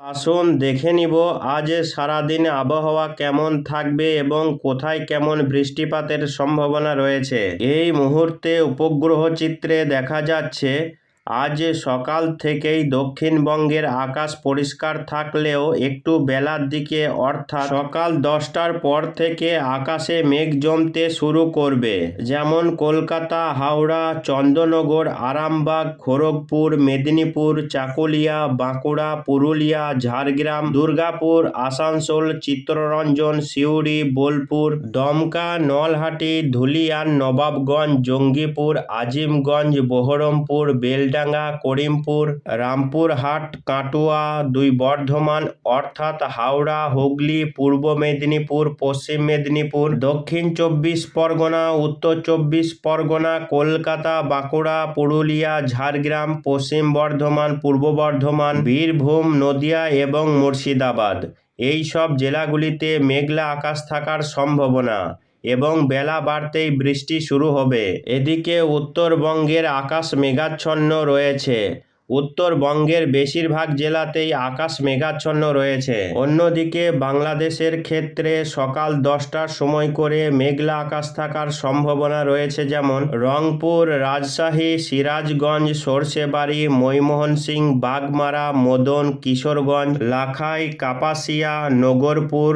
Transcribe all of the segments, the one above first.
আসুন দেখে নিব আজ সারাদিন আবহাওয়া কেমন থাকবে এবং কোথায় কেমন বৃষ্টিপাতের সম্ভাবনা রয়েছে। এই মুহূর্তে উপগ্রহ চিত্রে দেখা যাচ্ছে আজ সকাল থেকেই দক্ষিণবঙ্গের আকাশ পরিষ্কার থাকলেও একটু বেলার দিকে, অর্থাৎ সকাল দশটার পর থেকে আকাশে মেঘ জমতে শুরু করবে। যেমন কলকাতা, হাওড়া চন্দননগর আরামবাগ, খড়গপুর, মেদিনীপুর, চাকুলিয়া, বাঁকুড়া, পুরুলিয়া, ঝাড়গ্রাম, দুর্গাপুর, আসানসোল, চিত্তরঞ্জন, সিউড়ি, বোলপুর, দমকা, নলহাটি, ধুলিয়ান, নবাবগঞ্জ, জঙ্গিপুর, আজিমগঞ্জ, বহরমপুর বেলডাঙ্গা করিমপুর, রামপুরহাট, কাটোয়া, দুই বর্ধমান, অর্থাৎ হাওড়া, হুগলি, পূর্ব মেদিনীপুর, পশ্চিম মেদিনীপুর, দক্ষিণ চব্বিশ পরগনা, উত্তর চব্বিশ পরগনা, কলকাতা, বাঁকুড়া, পুরুলিয়া, ঝাড়গ্রাম, পশ্চিম বর্ধমান, পূর্ব বর্ধমান, বীরভূম, নদিয়া এবং মুর্শিদাবাদ। এই সব জেলাগুলিতে মেঘলা আকাশ থাকার সম্ভাবনা। এবং বেলা বাড়তেই বৃষ্টি শুরু হবে। এদিকে উত্তরবঙ্গের আকাশ মেঘাচ্ছন্ন রয়েছে। উত্তরবঙ্গের বেশিরভাগ জেলাতেই আকাশ মেঘাচ্ছন্ন রয়েছে। অন্যদিকে বাংলাদেশের ক্ষেত্রে সকাল দশটার সময় করে মেঘলা আকাশ থাকার সম্ভাবনা রয়েছে যেমন রংপুর, রাজশাহী, সিরাজগঞ্জ, সরষেবাড়ি ময়মোহন সিং বাগমারা, মদন, কিশোরগঞ্জ, লাখাই, কাপাসিয়া, নগরপুর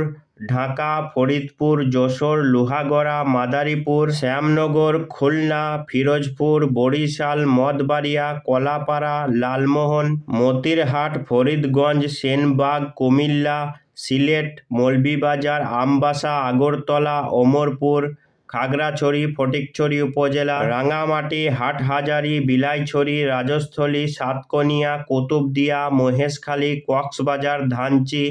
ঢাকা, ফরিদপুর, যশোর, লোহাগড়া, মাদারীপুর, শ্যামনগর, খুলনা, ফিরোজপুর, বরিশাল মঠবাড়িয়া কলাপাড়া, লালমোহন, মতিরহাট, ফরিদগঞ্জ, সেনবাগ, কুমিল্লা, সিলেট, মৌলভীবাজার, আমবাসা, আগরতলা ওমরপুর খাগড়াছড়ি, ফটিকছড়ি উপজেলা, রাঙামাটি, হাটহাজারি, বিলাইছড়ি, রাজস্থলী, সাতকনিয়া, কুতুবদিয়া, মহেশখালী, কক্সবাজার, ধানচি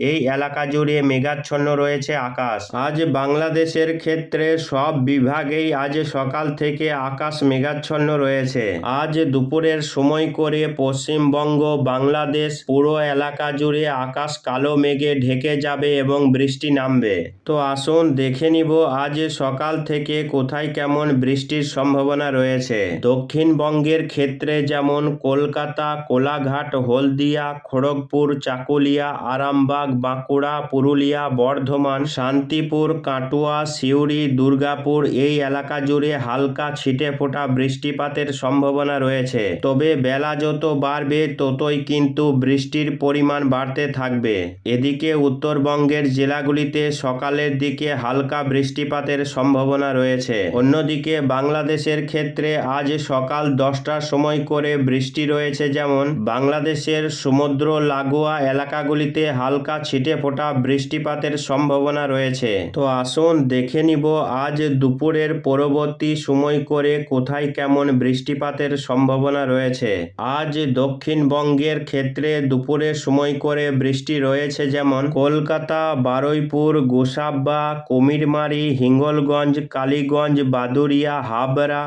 এই এলাকা জুড়ে মেঘাচ্ছন্ন রয়েছে আকাশ। আজ বাংলাদেশের ক্ষেত্রে সব বিভাগেই আজ সকাল থেকে আকাশ মেঘাচ্ছন্ন রয়েছে। আজ দুপুরের সময় করে পশ্চিমবঙ্গ, বাংলাদেশ পুরো এলাকা জুড়ে আকাশ কালো মেঘে ঢেকে যাবে এবং বৃষ্টি নামবে। তো আসুন দেখে নিব আজ সকাল থেকে কোথায় কেমন বৃষ্টির সম্ভাবনা রয়েছে। দক্ষিণবঙ্গের ক্ষেত্রে যেমন কলকাতা, কোলাঘাট, হলদিয়া, খড়গপুর, চাকুলিয়া, আরামবাগ বাঁকুড়া, পুরুলিয়া, বর্ধমান, শান্তিপুর, কাটোয়া, সিউড়ি, দুর্গাপুর এই এলাকা জুড়ে হালকা ছিটে ফোটা বৃষ্টিপাতের সম্ভাবনা রয়েছে। তবে বেলা যত বাড়বে, ততই কিন্তু বৃষ্টির পরিমাণ বাড়তে থাকবে। এদিকে উত্তরবঙ্গের জেলাগুলিতে সকালের দিকে হালকা বৃষ্টিপাতের সম্ভাবনা রয়েছে। অন্যদিকে বাংলাদেশের ক্ষেত্রে আজ সকাল দশটার সময় করে বৃষ্টি রয়েছে যেমন, বাংলাদেশের সমুদ্র লাগোয়া এলাকাগুলিতে হালকা ছিটে ফোটা বৃষ্টিপাতের সম্ভাবনা রয়েছে। তো আসুন দেখে নিব আজ দুপুরের পরবর্তী সময় করে কোথায় কেমন বৃষ্টিপাতের সম্ভাবনা রয়েছে। আজ দক্ষিণবঙ্গের ক্ষেত্রে দুপুরের সময় করে বৃষ্টি রয়েছে যেমন Kolkata, Baruipur Gosaba Kumirmari, Hingalganj, Kaliganj Baduria Habra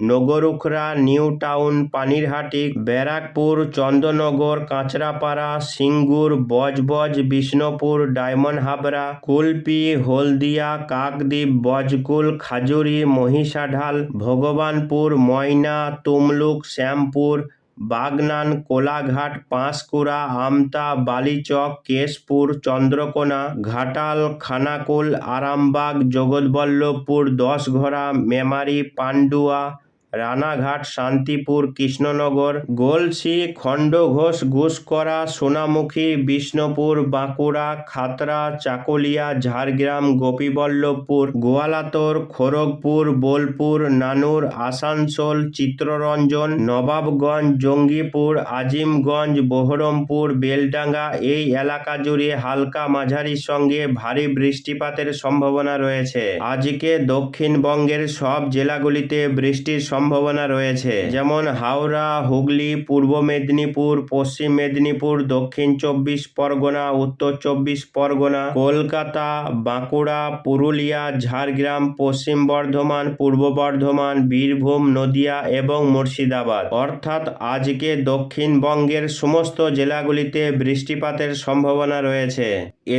Nagarukhra, New Town, Panihati, Barrackpore, Chandannagar, Kanchrapara, Singur, Budge Budge, Bishnupur, Diamond Habra, Kulpi, Haldia, Kakdwip, Bajkul, Khejuri, Mahishadal, Bhagabanpur, Moyna, Tamluk, Shyampur, Bagnan, Kolaghat, Panskura, Amta, Balichak, Keshpur, Chandrakona, Ghatal, Khanakul, Arambagh, Jagatballavpur, Dashghara, Memari, Pandua Ranaghat, Shantipur, Krishnanagar Galsi Khandaghosh Guskara Sonamukhi, Bishnupur, Bankura Khatra Chakulia, Jhargram, Gopiballavpur, Goaltore, Kharagpur, Bolpur, Nanoor, Asansol Chittaranjan Nawabganj, Jangipur, Azimganj, Baharampur, Beldanga, এই এলাকা জুড়ে হালকা মাঝারির সঙ্গে ভারী বৃষ্টিপাতের সম্ভাবনা রয়েছে। আজকে দক্ষিণবঙ্গের সব জেলাগুলিতে বৃষ্টির সম্ভাবনা রয়েছে। যেমন হাওড়া, হুগলি, পূর্ব মেদিনীপুর, পশ্চিম মেদিনীপুর, দক্ষিণ চব্বিশ পরগনা, উত্তর চব্বিশ পরগনা, কলকাতা, বাঁকুড়া, পুরুলিয়া, ঝাড়গ্রাম, পশ্চিম বর্ধমান, পূর্ব বর্ধমান, বীরভূম, নদিয়া এবং মুর্শিদাবাদ। অর্থাৎ আজকে দক্ষিণবঙ্গের সমস্ত জেলাগুলিতে বৃষ্টিপাতের সম্ভাবনা রয়েছে।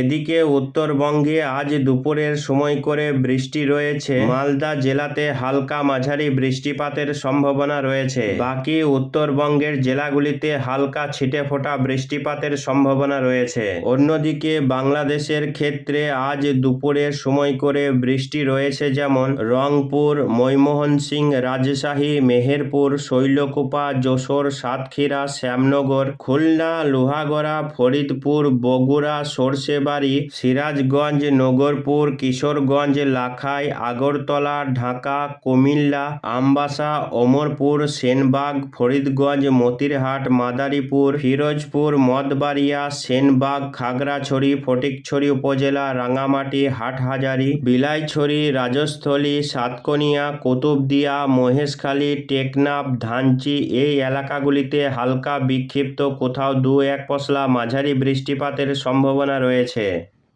এদিকে উত্তরবঙ্গে আজ দুপুরের সময় করে বৃষ্টি রয়েছে। মালদা জেলাতে হালকা মাঝারি বৃষ্টিপাত বৃষ্টিপাতের সম্ভাবনা রয়েছে। বাকি উত্তরবঙ্গের জেলাগুলিতে হালকা ছিটে ফোটা বৃষ্টিপাতের সম্ভাবনা রয়েছে। অন্যদিকে বাংলাদেশের ক্ষেত্রে আজ দুপুরের সময় করে বৃষ্টি রয়েছে যেমন রংপুর ময়মোহনসিং রাজশাহী, মেহেরপুর, শৈলকুপা, যশোর, সাতক্ষীরা, শ্যামনগর, খুলনা, লোহাগড়া, ফরিদপুর, বগুড়া, সরষেবাড়ি, সিরাজগঞ্জ, নগরপুর, কিশোরগঞ্জ, লাখাই, আগরতলা, ঢাকা, কুমিল্লা, আমবাসা অমরপুর, সেনবাগ, ফরিদগঞ্জ, মতিরহাট, মাদারীপুর, ফিরোজপুর, মদবাড়িয়া, সেনবাগ, খাগড়াছড়ি, ফটিকছড়ি উপজেলা, রাঙামাটি, হাটহাজারি, বিলাইছড়ি, রাজস্থলী, সাতকনিয়া, কুতুবদিয়া, মহেশখালী, টেকনাফ, ধানচি এই এলাকাগুলিতে হালকা বিক্ষিপ্ত, কোথাও দু এক পশলা মাঝারি বৃষ্টিপাতের সম্ভাবনা রয়েছে।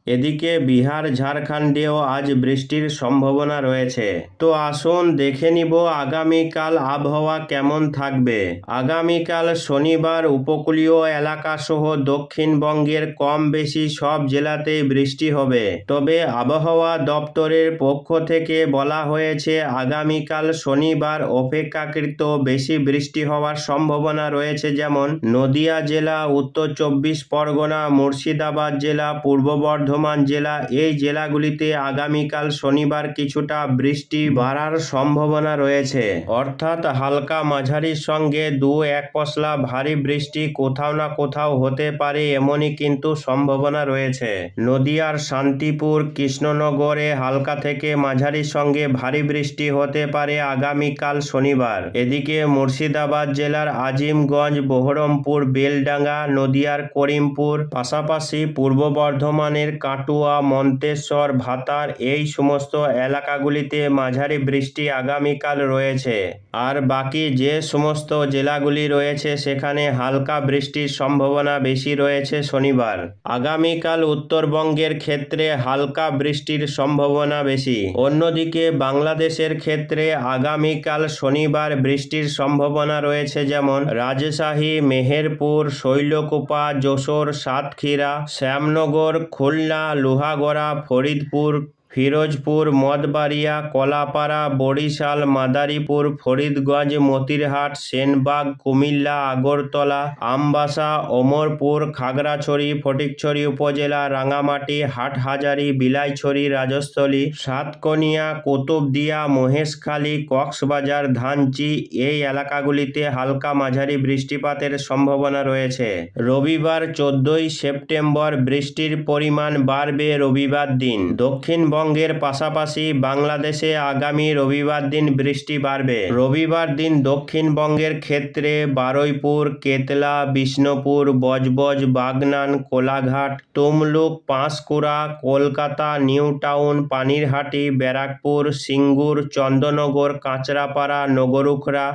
এদিকে বিহার, ঝাড়খণ্ডেও আজ বৃষ্টির সম্ভাবনা রয়েছে। তো আসুন দেখে নিব আগামীকাল আবহাওয়া কেমন থাকবে। আগামীকাল শনিবার উপকূলীয় এলাকা সহ দক্ষিণবঙ্গের কম বেশি সব জেলাতেই বৃষ্টি হবে। তবে আবহাওয়া দপ্তরের পক্ষ থেকে বলা হয়েছে, আগামীকাল শনিবার অপেক্ষাকৃত বেশি বৃষ্টি হওয়ার সম্ভাবনা রয়েছে যেমন নদিয়া জেলা, উত্তর চব্বিশ পরগনা, মুর্শিদাবাদ জেলা, পূর্ব বর্ধমান জেলা, এই জেলাগুলিতে আগামীকাল শনিবার কিছুটা বৃষ্টি বাড়ার সম্ভাবনা রয়েছে। অর্থাৎ হালকা মাঝারির সঙ্গে দু এক পশলা ভারী বৃষ্টি কোথাও না কোথাও হতে পারে এমনই কিন্তু সম্ভাবনা রয়েছে। নদিয়ার শান্তিপুর, কৃষ্ণনগরে হালকা থেকে মাঝারির সঙ্গে ভারী বৃষ্টি হতে পারে আগামীকাল শনিবার। এদিকে মুর্শিদাবাদ জেলার আজিমগঞ্জ, বহরমপুর, বেলডাঙ্গা, নদিয়ার করিমপুর, পাশাপাশি পূর্ব বর্ধমানের কাটুয়া, মন্তেশ্বর, ভাতার এই সমস্ত এলাকাগুলিতে মাঝারি বৃষ্টি আগামীকাল রয়েছে। আর বাকি যে সমস্ত জেলাগুলি রয়েছে, সেখানে হালকা বৃষ্টির সম্ভাবনা বেশি রয়েছে শনিবার। আগামীকাল উত্তরবঙ্গের ক্ষেত্রে হালকা বৃষ্টির সম্ভাবনা বেশি। অন্যদিকে বাংলাদেশের ক্ষেত্রে আগামীকাল শনিবার বৃষ্টির সম্ভাবনা রয়েছে যেমন রাজশাহী, মেহেরপুর, শৈলকুপা, যশোর, সাতক্ষীরা, শ্যামনগর, খুলনা লোহাগড়া ফরিদপুর ফিরোজপুর, মদবাড়িয়া, কলাপাড়া, বরিশাল, মাদারীপুর, ফরিদগঞ্জ, মতিরহাট, সেনবাগ, কুমিল্লা, আগরতলা, আমবাসা অমরপুর খাগড়াছড়ি, ফটিকছড়ি উপজেলা, রাঙামাটি, হাটহাজারি, বিলাইছড়ি, রাজস্থলী, সাতকনিয়া, কুতুবদিয়া, মহেশখালী, কক্সবাজার, ধানচি এই এলাকাগুলিতে হালকা মাঝারি বৃষ্টিপাতের সম্ভাবনা রয়েছে। রবিবার চোদ্দই সেপ্টেম্বর বৃষ্টির পরিমাণ বাড়বে রবিবার দিন। দক্ষিণবঙ্গের পাশাপাশি বাংলাদেশে আগামী রবিবার দিন বৃষ্টি বাড়বে। রবিবার দিন দক্ষিণবঙ্গের ক্ষেত্রে বারুইপুর, কেতলা, বিষ্ণুপুর, বজবজ, বাগনান, কোলাঘাট, তমলুক, পাঁশকুড়া, কলকাতা, নিউ টাউন, পানিরহাটি, ব্যারাকপুর, সিঙ্গুর, চন্দননগর, কাঁচরাপাড়া, নগরুখরা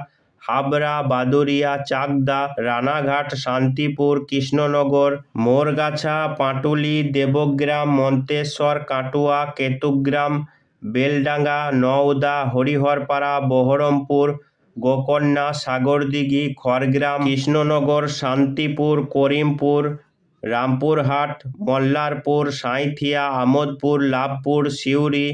হাবড়া বাদুরিয়া চাকদা, রানাঘাট, শান্তিপুর, কৃষ্ণনগর, মোরগাছা, পাটুলি, দেবগ্রাম, মন্তেশ্বর, কাটুয়া, কেতুগ্রাম, বেলডাঙ্গা, নওদা, হরিহরপাড়া, বহরমপুর, গোকর্ণা, সাগরদিঘি, খড়গ্রাম, কৃষ্ণনগর, শান্তিপুর, করিমপুর, রামপুরহাট, মল্লারপুর, সাঁইথিয়া, আমোদপুর, লাভপুর, সিউড়ি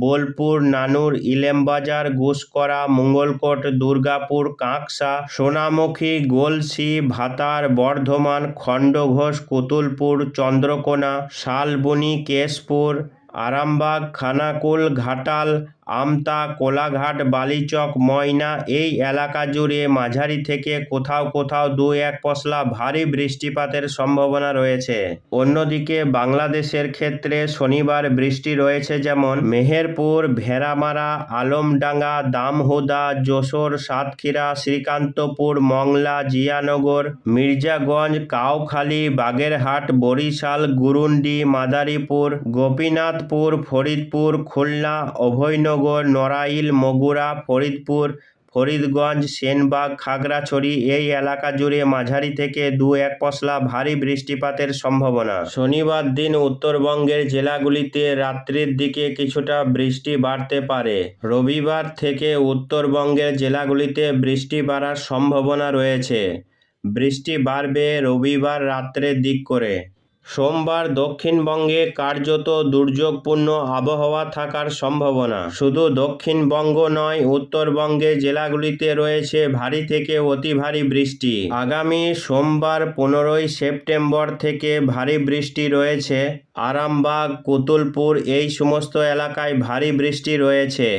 বোলপুর, নানুর, ইলেমবাজার ঘুষকরা মঙ্গলকোট, দুর্গাপুর, কাঁকসা, সোনামুখী, গোলসি, ভাতার, বর্ধমান, খণ্ডঘোষ, কুতুলপুর, চন্দ্রকোনা, শালবনি, কেশপুর, আরামবাগ, খানাকুল, ঘাটাল আমতা, কোলাঘাট, বালিচক, ময়না এই এলাকা জুড়ে মাঝারি থেকে কোথাও কোথাও দু এক পশলা ভারী বৃষ্টিপাতের সম্ভাবনা রয়েছে। অন্যদিকে বাংলাদেশের ক্ষেত্রে শনিবার বৃষ্টি রয়েছে যেমন মেহেরপুর, ভেড়ামারা, আলমডাঙ্গা, দামহুদা, যশোর, সাতক্ষীরা, শ্রীকান্তপুর, মংলা, জিয়ানগর, মির্জাগঞ্জ, কাউখালী, বাগেরহাট, বরিশাল, গুরুন্ডি, মাদারীপুর, গোপীনাথপুর, ফরিদপুর, খুলনা, অভয়নগর নড়াইল, মগুরা, ফরিদপুর, ফরিদগঞ্জ, সেনবাগ, খাগড়াছড়ি এই এলাকা জুড়ে মাঝারি থেকে দু এক পশলা ভারী বৃষ্টিপাতের সম্ভাবনা। শনিবার দিন উত্তরবঙ্গের জেলাগুলিতে রাত্রির দিকে কিছুটা বৃষ্টি বাড়তে পারে। রবিবার থেকে উত্তরবঙ্গের জেলাগুলিতে বৃষ্টি বাড়ার সম্ভাবনা রয়েছে। বৃষ্টি বাড়বে রবিবার রাত্রের দিক করে। সোমবার দক্ষিণবঙ্গে কার্যত দুর্যোগপূর্ণ আবহাওয়া থাকার সম্ভাবনা। শুধু দক্ষিণবঙ্গ নয়, উত্তরবঙ্গে জেলাগুলিতে রয়েছে ভারী থেকে অতি ভারী বৃষ্টি। আগামী সোমবার পনেরোই সেপ্টেম্বর থেকে ভারী বৃষ্টি রয়েছে। আরামবাগ, কুতুলপুর এই সমস্ত এলাকায় ভারী বৃষ্টি রয়েছে।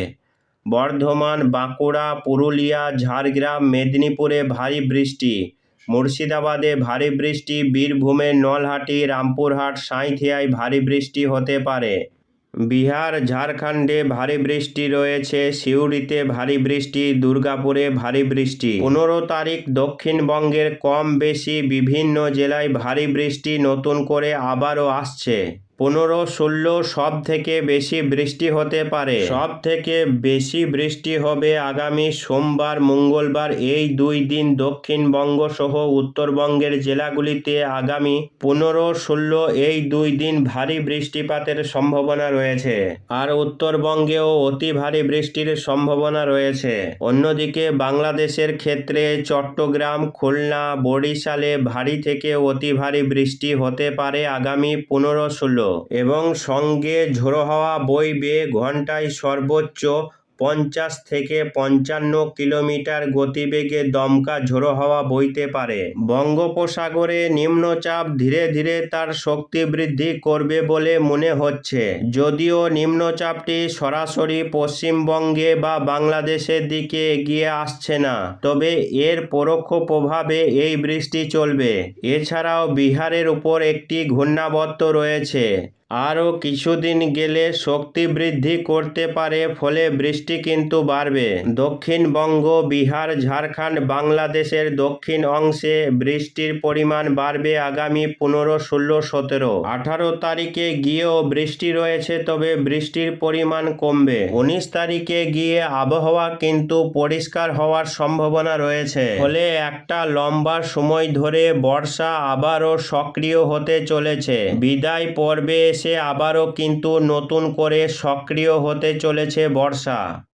বর্ধমান, বাঁকুড়া, পুরুলিয়া, ঝাড়গ্রাম, মেদিনীপুরে ভারী বৃষ্টি। মুর্শিদাবাদে ভারী বৃষ্টি বীরভূমের নলহাটি, রামপুরহাট, সাঁইথিয়ায় ভারী বৃষ্টি হতে পারে। বিহার, ঝাড়খণ্ডে ভারী বৃষ্টি রয়েছে, সিউড়িতে ভারী বৃষ্টি, দুর্গাপুরে ভারী বৃষ্টি। পনেরো তারিখ দক্ষিণবঙ্গের কম বেশি বিভিন্ন জেলায় ভারী বৃষ্টি নতুন করে আবারও আসছে। পনেরো, ষোলো, সব থেকে বেশি বৃষ্টি হতে পারে। সব থেকে বেশি বৃষ্টি হবে আগামী সোমবার, মঙ্গলবার, এই দুই দিন দক্ষিণবঙ্গ সহ উত্তরবঙ্গের জেলাগুলিতে আগামী পনেরো, ষোলো, এই দুই দিন ভারী বৃষ্টিপাতের সম্ভাবনা রয়েছে। আর উত্তরবঙ্গেও অতি ভারী বৃষ্টির সম্ভাবনা রয়েছে। অন্যদিকে বাংলাদেশের ক্ষেত্রে চট্টগ্রাম, খুলনা, বরিশালে ভারী থেকে অতি ভারী বৃষ্টি হতে পারে আগামী পনেরো, ষোলো। এবং সঙ্গে ঝোড়ো হাওয়া বইবে ঘন্টায় সর্বোচ্চ পঞ্চাশ থেকে পঞ্চান্ন কিলোমিটার গতিবেগে দমকা ঝোড়ো হাওয়া বইতে পারে। বঙ্গোপসাগরে নিম্নচাপ ধীরে ধীরে তার শক্তি বৃদ্ধি করবে বলে মনে হচ্ছে। যদিও নিম্নচাপটি সরাসরি পশ্চিমবঙ্গে বা বাংলাদেশের দিকে এগিয়ে আসছে না, তবে এর পরোক্ষ প্রভাবে এই বৃষ্টি চলবে। এছাড়াও বিহারের উপর একটি ঘূর্ণাবর্ত রয়েছে। আরও কিছুদিন গেলে শক্তি বৃদ্ধি করতে পারে, ফলে বৃষ্টি কিন্তু বাড়বে। দক্ষিণবঙ্গ বিহার, ঝাড়খণ্ড, বাংলাদেশের দক্ষিণ অংশে বৃষ্টির পরিমাণ বাড়বে আগামী পনেরো, ষোলো, সতেরো। আঠারো তারিখে গিয়েও বৃষ্টি রয়েছে, তবে বৃষ্টির পরিমাণ কমবে। উনিশ তারিখে গিয়ে আবহাওয়া কিন্তু পরিষ্কার হওয়ার সম্ভাবনা রয়েছে। ফলে একটা লম্বা সময় ধরে বর্ষা আবারও সক্রিয় হতে চলেছে। বিদায় পর্বে এসে আবারও কিন্তু নতুন করে সক্রিয় হতে চলেছে বর্ষা।